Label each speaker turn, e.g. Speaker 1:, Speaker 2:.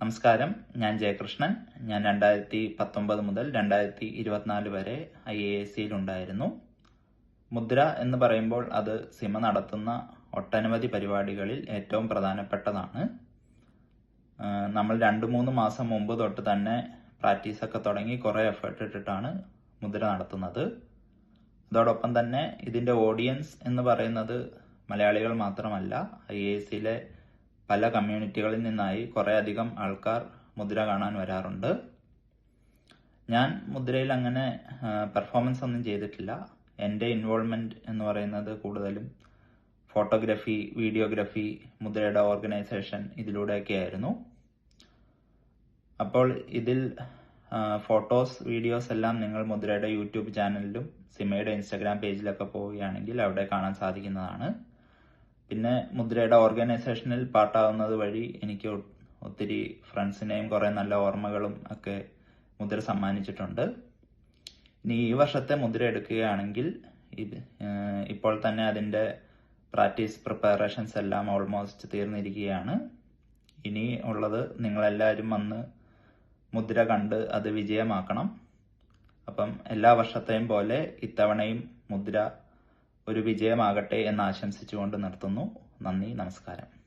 Speaker 1: നമസ്കാരം. ഞാൻ ജയകൃഷ്ണൻ. ഞാൻ രണ്ടായിരത്തി പത്തൊമ്പത് മുതൽ രണ്ടായിരത്തി ഇരുപത്തിനാല് വരെ ഐ എ എസ് സിയിലുണ്ടായിരുന്നു മുദ്ര എന്ന് പറയുമ്പോൾ അത് സിമ നടത്തുന്ന ഒട്ടനവധി പരിപാടികളിൽ ഏറ്റവും പ്രധാനപ്പെട്ടതാണ്. നമ്മൾ രണ്ട് മൂന്ന് മാസം മുമ്പ് തൊട്ട് തന്നെ പ്രാക്ടീസൊക്കെ തുടങ്ങി കുറേ എഫേർട്ട് ഇട്ടിട്ടാണ് മുദ്ര നടത്തുന്നത്. അതോടൊപ്പം തന്നെ ഇതിന്റെ ഓഡിയൻസ് എന്ന് പറയുന്നത് മലയാളികൾ മാത്രമല്ല ഐ എ സിയിലെ പല കമ്മ്യൂണിറ്റികളിൽ നിന്നായി കുറേ അധികം ആൾക്കാർ മുദ്ര കാണാൻ വരാറുണ്ട്. ഞാൻ മുദ്രയിൽ അങ്ങനെ പെർഫോമൻസ് ഒന്നും ചെയ്തിട്ടില്ല. എന്റെ ഇൻവോൾവ്മെന്റ് എന്ന് പറയുന്നത് കൂടുതലും ഫോട്ടോഗ്രാഫി വീഡിയോഗ്രഫി മുദ്രയുടെ ഓർഗനൈസേഷൻ ഇതിലൂടെയൊക്കെ ആയിരുന്നു അപ്പോൾ ഇതിൽ ഫോട്ടോസ് വീഡിയോസ് എല്ലാം നിങ്ങൾ മുദ്രയുടെ യൂട്യൂബ് ചാനലിലും സിമയുടെ ഇൻസ്റ്റാഗ്രാം പേജിലൊക്കെ പോവുകയാണെങ്കിൽ അവിടെ കാണാൻ സാധിക്കുന്നതാണ്. പിന്നെ മുദ്രയുടെ ഓർഗനൈസേഷനിൽ പാട്ടാവുന്നത് വഴി എനിക്ക് ഒത്തിരി ഫ്രണ്ട്സിനെയും കുറേ നല്ല ഓർമ്മകളും ഒക്കെ മുദ്ര സമ്മാനിച്ചിട്ടുണ്ട്. ഇനി ഈ വർഷത്തെ മുദ്ര എടുക്കുകയാണെങ്കിൽ ഇത് ഇപ്പോൾ തന്നെ അതിന്റെ പ്രാക്ടീസ് പ്രിപ്പറേഷൻസ് എല്ലാം ഓൾമോസ്റ്റ് തീർന്നിരിക്കുകയാണ്. ഇനി ഉള്ളത് നിങ്ങളെല്ലാവരും വന്ന് മുദ്ര കണ്ട് അത് വിജയമാക്കണം. അപ്പം എല്ലാ വർഷത്തെയും പോലെ ഇത്തവണയും മുദ്ര ഒരു വിജയമാകട്ടെ എന്ന് ആശംസിച്ചുകൊണ്ട് നിർത്തുന്നു. നന്ദി നമസ്കാരം.